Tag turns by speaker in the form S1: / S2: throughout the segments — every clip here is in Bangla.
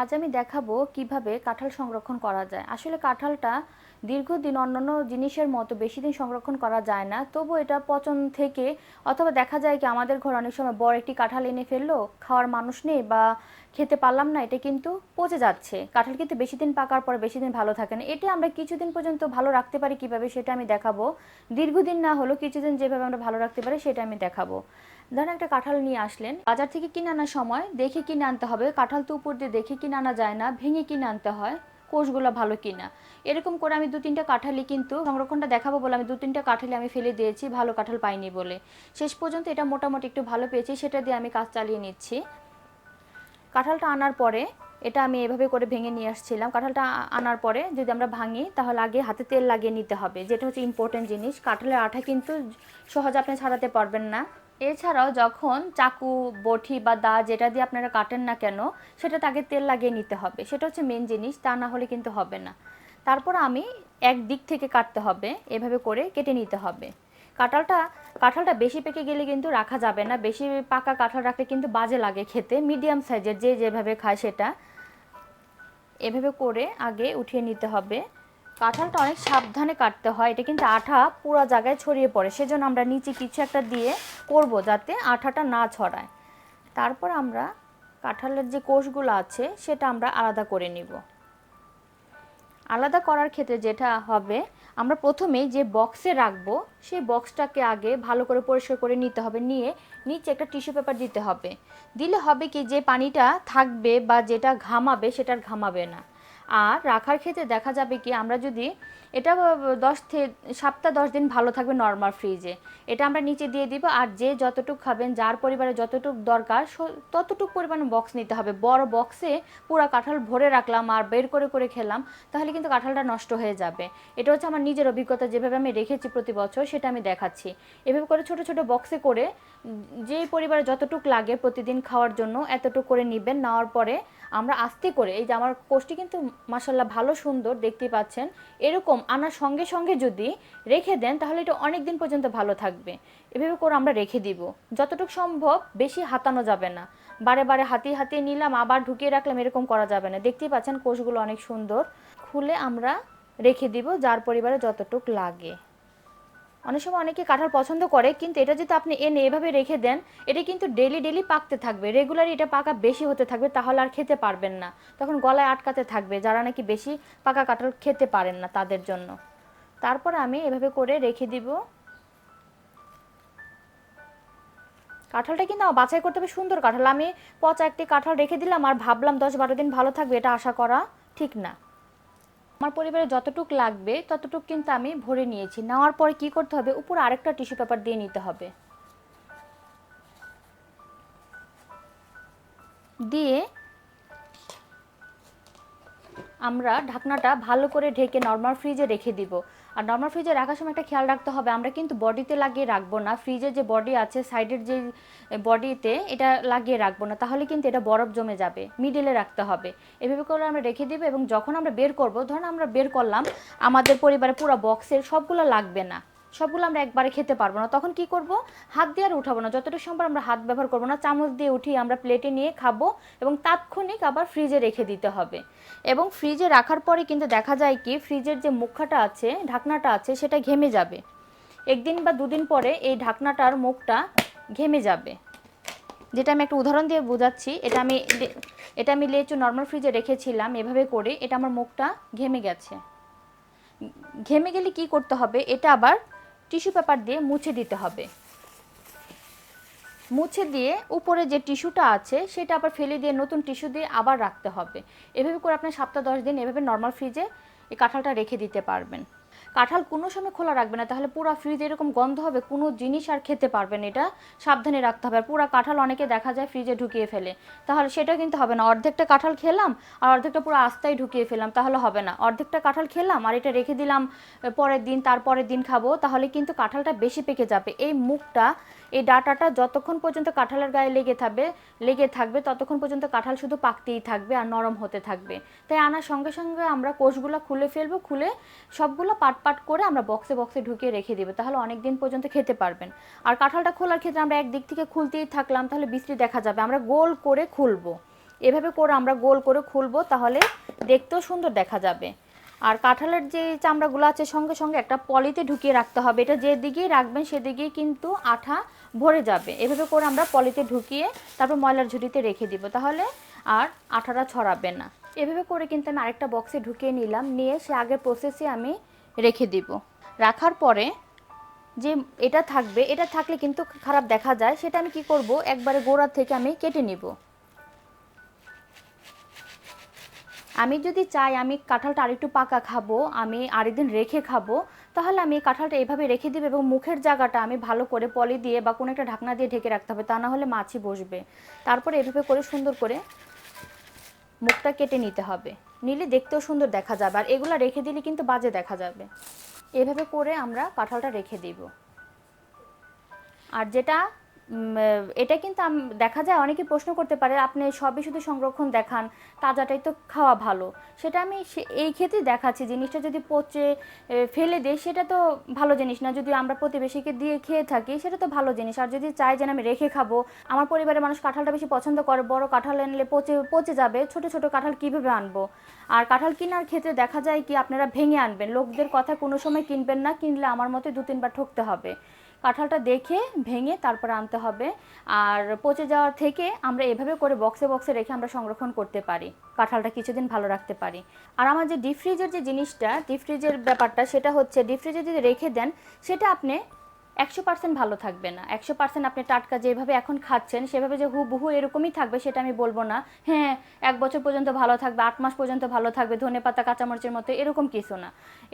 S1: আজ আমি দেখাবো কীভাবে কাঁঠাল সংরক্ষণ করা যায়। আসলে কাঁঠালটা দীর্ঘদিন অন্যান্য জিনিসের মতো বেশি দিন সংরক্ষণ করা যায় না। তবু এটা পচন থেকে অথবা দেখা যায় কি আমাদের ঘরে অনেক সময় বড় একটি কাঁঠাল এনে ফেলল, খাওয়ার মানুষ নেই বা খেতে পারলাম না, এটা কিন্তু পচে যাচ্ছে। কাঁঠাল কিন্তু বেশি দিন পাকার পরে বেশি দিন ভালো থাকে না। এটা আমরা কিছুদিন পর্যন্ত ভালো রাখতে পারি কীভাবে সেটা আমি দেখাবো। দীর্ঘদিন না হলেও কিছুদিন যেভাবে আমরা ভালো রাখতে পারি সেটা আমি দেখাবো। ধরেন একটা কাঁঠাল নিয়ে আসলেন। বাজার থেকে কিনে আনার সময় দেখে কিনে আনতে হবে। কাঁঠাল তো উপর দিয়ে দেখে কিনে আনা যায় না, ভেঙে কিনে আনতে হয়, কোষগুলো ভালো কিনা। এরকম করে আমি দু তিনটা কাঁঠালি কিন্তু সংরক্ষণটা দেখাবো বলে আমি দু তিনটা কাঁঠালি আমি ফেলে দিয়েছি, ভালো কাঁঠাল পাইনি বলে। শেষ পর্যন্ত এটা মোটামুটি একটু ভালো পেয়েছি, সেটা দিয়ে আমি কাজ চালিয়ে নিচ্ছি। কাঁঠালটা আনার পরে এটা আমি এভাবে করে ভেঙে নিয়ে আসছিলাম। কাঁঠালটা আনার পরে যদি আমরা ভাঙি, তাহলে আগে হাতে তেল লাগিয়ে নিতে হবে, যেটা হচ্ছে ইম্পর্টেন্ট জিনিস। কাঁঠালের আঠা কিন্তু সহজে আপনি ছাড়াতে পারবেন না। এছাড়াও যখন চাকু বটি বা দা যেটা দিয়ে আপনারা কাটেন না কেন, সেটা তাকে তেল লাগিয়ে নিতে হবে। সেটা হচ্ছে মেন জিনিস, তা না হলে কিন্তু হবে না। তারপর আমি এক দিক থেকে কাটতে হবে, এভাবে করে কেটে নিতে হবে। কাঁঠালটা কাঁঠালটা বেশি পেকে গেলে কিন্তু রাখা যাবে না। বেশি পাকা কাঁঠাল রাখলে কিন্তু বাজে লাগে খেতে। মিডিয়াম সাইজের যে যেভাবে খায় সেটা এভাবে করে আগে উঠিয়ে নিতে হবে। কাঁঠালটা অনেক সাবধানে কাটতে হয়। এটা কিন্তু আঠা পুরো জায়গায় ছড়িয়ে পড়ে। সেজন্য আমরা নিচে কিছু একটা দিয়ে করব যাতে আঠাটা না ছড়ায়। তারপর আমরা কাঁঠালের যে কোষগুলো আছে, সেটা আমরা আলাদা করে নিব। আলাদা করার ক্ষেত্রে যেটা হবে, আমরা প্রথমেই যে বক্সে রাখব, সেই বক্সটাকে আগে ভালো করে পরিষ্কার করে নিতে হবে। নিয়ে নিচে একটা টিস্যু পেপার দিতে হবে। দিলে হবে কি, যে পানিটা থাকবে বা যেটা ঘামাবে সেটা আর ঘামাবে না। আর রাখার ক্ষেত্রে দেখা যাবে কি, আমরা যদি এটা দশ থেকে সপ্তাহ দশ দিন ভালো থাকবে নর্মাল ফ্রিজে এটা আমরা নিচে দিয়ে দিব আর যে যতটুকু খাবেন, যার পরিবারে যতটুকু দরকার ততটুকু পরিমাণে বক্স নিতে হবে। বড় বক্সে পুরো কাঁঠাল ভরে রাখলাম আর বের করে করে খেলাম, তাহলে কিন্তু কাঁঠালটা নষ্ট হয়ে যাবে। এটা হচ্ছে আমার নিজের অভিজ্ঞতা, যেভাবে আমি রেখেছি প্রতি বছর, সেটা আমি দেখাচ্ছি। এভাবে করে ছোট ছোট বক্সে করে যেই পরিবারে যতটুক লাগে প্রতিদিন খাওয়ার জন্য, এতটুকু করে নেবেন। নেওয়ার পরে আমরা আস্তে করে, এই যে আমার কোষটি কিন্তু মাসাল্লাহ ভালো সুন্দর দেখতে পাচ্ছেন। এরকম আনার সঙ্গে সঙ্গে যদি রেখে দেন, তাহলে এটা অনেক দিন পর্যন্ত ভালো থাকবে। এভাবে করে আমরা রেখে দিব। যতটুকু সম্ভব বেশি হাতানো যাবে না। বারে বারে হাতিয়ে হাতিয়ে নিলাম, আবার ঢুকিয়ে রাখলাম, এরকম করা যাবে না। দেখতেই পাচ্ছেন কোষগুলো অনেক সুন্দর। খুলে আমরা রেখে দিব, যার পরিবারে যতটুক লাগে। অনেক সময় অনেকে কাঁঠাল পছন্দ করে, কিন্তু এটা যদি আপনি এনে এভাবে রেখে দেন, এটা কিন্তু ডেলি ডেলি পাকতে থাকবে। রেগুলারই এটা পাকা বেশি হতে থাকবে, তাহলে আর খেতে পারবেন না। তখন গলায় আটকাতে থাকবে, যারা নাকি বেশি পাকা কাঁঠাল খেতে পারেন না তাদের জন্য। তারপর আমি এভাবে করে রেখে দিব। কাঁঠালটা কিন্তু বাছাই করতে হবে সুন্দর কাঁঠাল। আমি পচা একটি কাঁঠাল রেখে দিলাম আর ভাবলাম দশ বারো দিন ভালো থাকবে, এটা আশা করা ঠিক না। আমার পরিবারে যতটুক লাগবে, ততটুক কিন্তু আমি ভরে নিয়েছি। নেওয়ার পরে কি করতে হবে? উপর আরেকটা টিস্যু পেপার দিয়ে নিতে হবে। দিয়ে আমরা ঢাকনাটা ভালো করে ঢেকে নর্মাল ফ্রিজে রেখে দিব। আর নর্মাল ফ্রিজে রাখার সময় একটা খেয়াল রাখতে হবে। আমরা কিন্তু বডিতে লাগিয়ে রাখব না। ফ্রিজের যে বডি আছে সাইডের যে বডিতে এটা লাগিয়ে রাখব না। তাহলে কিন্তু এটা বরফ জমে যাবে। মিডিলে রাখতে হবে। এভাবে করে আমরা রেখে দিব এবং যখন আমরা বের করব, ধরুন আমরা বের করলাম, আমাদের পরিবারে পুরো বক্সের সবগুলো লাগবে না। সবগুলো আমরা একবারে খেতে পারব না। তখন কি করব? হাত দিয়ে আর উঠাবো না। যতটুকু সম্ভব আমরা হাত ব্যবহার করব না। চামচ দিয়ে উঠিয়ে আমরা প্লেটে নিয়ে খাব এবং তাৎক্ষণিক আবার ফ্রিজে রেখে দিতে হবে। এবং ফ্রিজে রাখার পরে কিন্তু দেখা যায় কি ফ্রিজের যে মুখাটা আছে, ঢাকনাটা আছে, সেটা ঘেমে যাবে। একদিন বা দুদিন পরে এই ঢাকনাটার মুখটা ঘেমে যাবে। যেটা আমি একটা উদাহরণ দিয়ে বোঝাচ্ছি। এটা আমি এটা আমি লেচু নর্মাল ফ্রিজে রেখেছিলাম এভাবে করে। এটা আমার মুখটা ঘেমে গেছে। ঘেমে গেলে কি করতে হবে? এটা আবার টিস্যু পেপার দিয়ে মুছে দিতে হবে। মুছে দিয়ে উপরে যে টিস্যুটা আছে, সেটা আবার ফেলে দিয়ে নতুন টিস্যু দিয়ে আবার রাখতে হবে। এভাবে করে আপনি সপ্তাহ দশ দিন এভাবে নর্মাল ফ্রিজে এই কাঁঠালটা রেখে দিতে পারবেন। কাঁঠাল কোনো সময় খোলা রাখবে না, তাহলে পুরো ফ্রিজে এরকম গন্ধ হবে, কোনো জিনিস আর খেতে পারবেন এটা। সাবধানে রাখতে হবে, আর পুরো কাঁঠাল অনেকে দেখা যায় ফ্রিজে ঢুকিয়ে ফেলে। তাহলে সেটা কিন্তু হবে না, অর্ধেকটা কাঁঠাল খেলাম, আর অর্ধেকটা পুরো আস্তায় ঢুকিয়ে ফেলাম তাহলে হবে না। অর্ধেকটা কাঁঠাল খেলাম, আর এটা রেখে দিলাম পরের দিন, তারপরের দিন খাব, তাহলে কিন্তু কাঁঠালটা বেশি পেকে যাবে। এই মুখটা এই ডাটাটা যতক্ষণ পর্যন্ত কাঁঠালের গায়ে লেগে থাকবে লেগে থাকবে, ততক্ষণ পর্যন্ত কাঁঠাল শুধু পাকতেই থাকবে আর নরম হতে থাকবে। তাই আনার সঙ্গে সঙ্গে আমরা কোষগুলো খুলে ফেলব, খুলে সবগুলো পাট পাট করে আমরা বক্সে বক্সে ঢুকিয়ে রেখে দেবো, তাহলে অনেক দিন পর্যন্ত খেতে পারবেন। আর কাঁঠালটা খোলার ক্ষেত্রে আমরা একদিক থেকে খুলতেই থাকলাম, তাহলে বিশ্রী দেখা যাবে। আমরা গোল করে খুলবো। এভাবে করে আমরা গোল করে খুলবো, তাহলে দেখতেও সুন্দর দেখা যাবে। আর কাঁঠালের যে চামড়াগুলো আছে, সঙ্গে সঙ্গে একটা পলিতে ঢুকিয়ে রাখতে হবে। এটা যেদিকেই রাখবেন সেদিকেই কিন্তু আঠা ভরে যাবে। এভাবে করে আমরা পলিতে ঢুকিয়ে তারপর ময়লার ঝুড়িতে রেখে দিব। তাহলে আর আঠাটা ছড়াবে না। এভাবে করে কিন্তু আমি আরেকটা বক্সে ঢুকিয়ে নিলাম। নিয়ে সে আগের প্রসেসে আমি রেখে দিব। রাখার পরে যে এটা থাকবে, এটা থাকলে কিন্তু খারাপ দেখা যায়। সেটা আমি কি করব? একবারে গোড়া থেকে আমি কেটে নিব। আমি যদি চাই আমি কাঁঠালটা আরেকটু পাকা খাব, আমি আরেকদিন রেখে খাব, তাহলে আমি কাঁঠালটা এভাবে রেখে দিব এবং মুখের জায়গাটা আমি ভালো করে পলি দিয়ে বা কোনো একটা ঢাকনা দিয়ে ঢেকে রাখতে হবে, তা না হলে মাছি বসবে। তারপরে এভাবে করে সুন্দর করে মুখটা কেটে নিতে হবে। নিলে দেখতেও সুন্দর দেখা যাবে আর এগুলো রেখে দিলে কিন্তু বাজে দেখা যাবে। এভাবে করে আমরা কাঁঠালটা রেখে দিব। আর যেটা এটা কিন্তু দেখা যায়, অনেকে প্রশ্ন করতে পারে, আপনি সবই শুধু সংরক্ষণ দেখান, তাজাটাই তো খাওয়া ভালো। সেটা আমি এই ক্ষেত্রে দেখাচ্ছি, জিনিসটা যদি পচে ফেলে দিই, সেটা তো ভালো জিনিস না। যদি আমরা প্রতিবেশীকে দিয়ে খেয়ে থাকি, সেটা তো ভালো জিনিস। আর যদি চাই যেন আমি রেখে খাব। আমার পরিবারের মানুষ কাঁঠালটা বেশি পছন্দ করে, বড় কাঁঠাল আনলে পচে পচে যাবে, ছোট ছোট কাঁঠাল কীভাবে আনব? আর কাঁঠাল কেনার ক্ষেত্রে দেখা যায় কি, আপনারা ভেঙে আনবেন। লোকদের কথা কোনো সময় কিনবেন না, কিনলে আমার মতে দু তিনবার ঠকতে হবে। কাঁঠালটা দেখে ভেঙে তারপরে আনতে হবে। আর পচে যাওয়ার থেকে আমরা এভাবে করে বক্সে বক্সে রেখে আমরা সংরক্ষণ করতে পারি। কাঁঠালটা কিছুদিন ভালো রাখতে পারি। আর আমার যে ডিপ ফ্রিজের যে জিনিসটা ডিপ ফ্রিজের ব্যাপারটা, সেটা হচ্ছে ডিপ ফ্রিজে যদি রেখে দেন, সেটা আপনি একশো পার্সেন্ট ভালো থাকবে না। একশো পার্সেন্ট আপনি টাটকা যেভাবে এখন খাচ্ছেন, সেভাবে যে হু হুবহু এরকমই থাকবে সেটা আমি বলব না। হ্যাঁ এক বছর পর্যন্ত ভালো থাকবে, আট মাস পর্যন্ত ভালো থাকবে, ধনে পাতা, কাঁচামরিচের মতো এরকম কিছু না।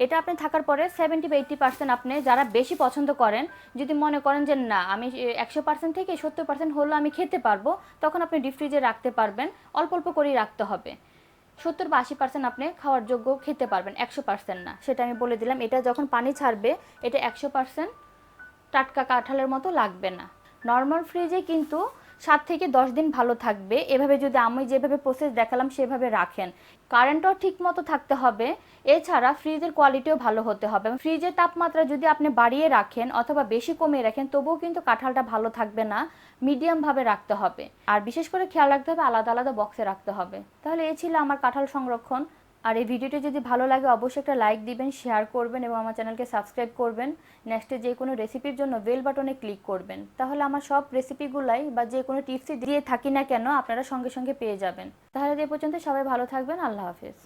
S1: এটা আপনি থাকার পরে সেভেন্টি বা এইট্টি পার্সেন্ট আপনি যারা বেশি পছন্দ করেন, যদি মনে করেন যে না, আমি একশো পার্সেন্ট থেকে সত্তর পার্সেন্ট হলেও আমি খেতে পারব, তখন আপনি ডিপ ফ্রিজে রাখতে পারবেন, অল্প অল্প করেই রাখতে হবে। সত্তর বা আশি পার্সেন্ট আপনি খাওয়ার যোগ্য খেতে পারবেন, একশো পার্সেন্ট না। সেটা আমি বলে দিলাম, এটা যখন পানি ছাড়বে, এটা একশো পার্সেন্ট টাটকা কাঁঠালের মতো লাগবে না। নর্মাল ফ্রিজে কিন্তু সাত থেকে দশ দিন ভালো থাকবে। এভাবে যদি আমি যেভাবে প্রসেস দেখালাম, সেভাবে রাখেন। কারেন্টও ঠিক মতো থাকতে হবে। এছাড়া ফ্রিজের কোয়ালিটিও ভালো হতে হবে। ফ্রিজের তাপমাত্রা যদি আপনি বাড়িয়ে রাখেন অথবা বেশি কমিয়ে রাখেন, তবুও কিন্তু কাঁঠালটা ভালো থাকবে না। মিডিয়ামভাবে রাখতে হবে। আর বিশেষ করে খেয়াল রাখতে হবে, আলাদা আলাদা বক্সে রাখতে হবে। তাহলে এই ছিল আমার কাঁঠাল সংরক্ষণ। আর এই ভিডিওটি যদি ভালো লাগে, অবশ্যই একটা লাইক দিবেন শেয়ার করবেন এবং আমার চ্যানেলকে সাবস্ক্রাইব করবেন। নেক্সটে যে কোনো রেসিপির জন্য বেল বাটনে ক্লিক করবেন। তাহলে আমার সব রেসিপিগুলাই বা যে কোনো টিপসই দিয়ে থাকি না কেন, আপনারা সঙ্গে সঙ্গে পেয়ে যাবেন। তাহলে এ পর্যন্ত সবাই ভালো থাকবেন, আল্লাহ হাফেজ।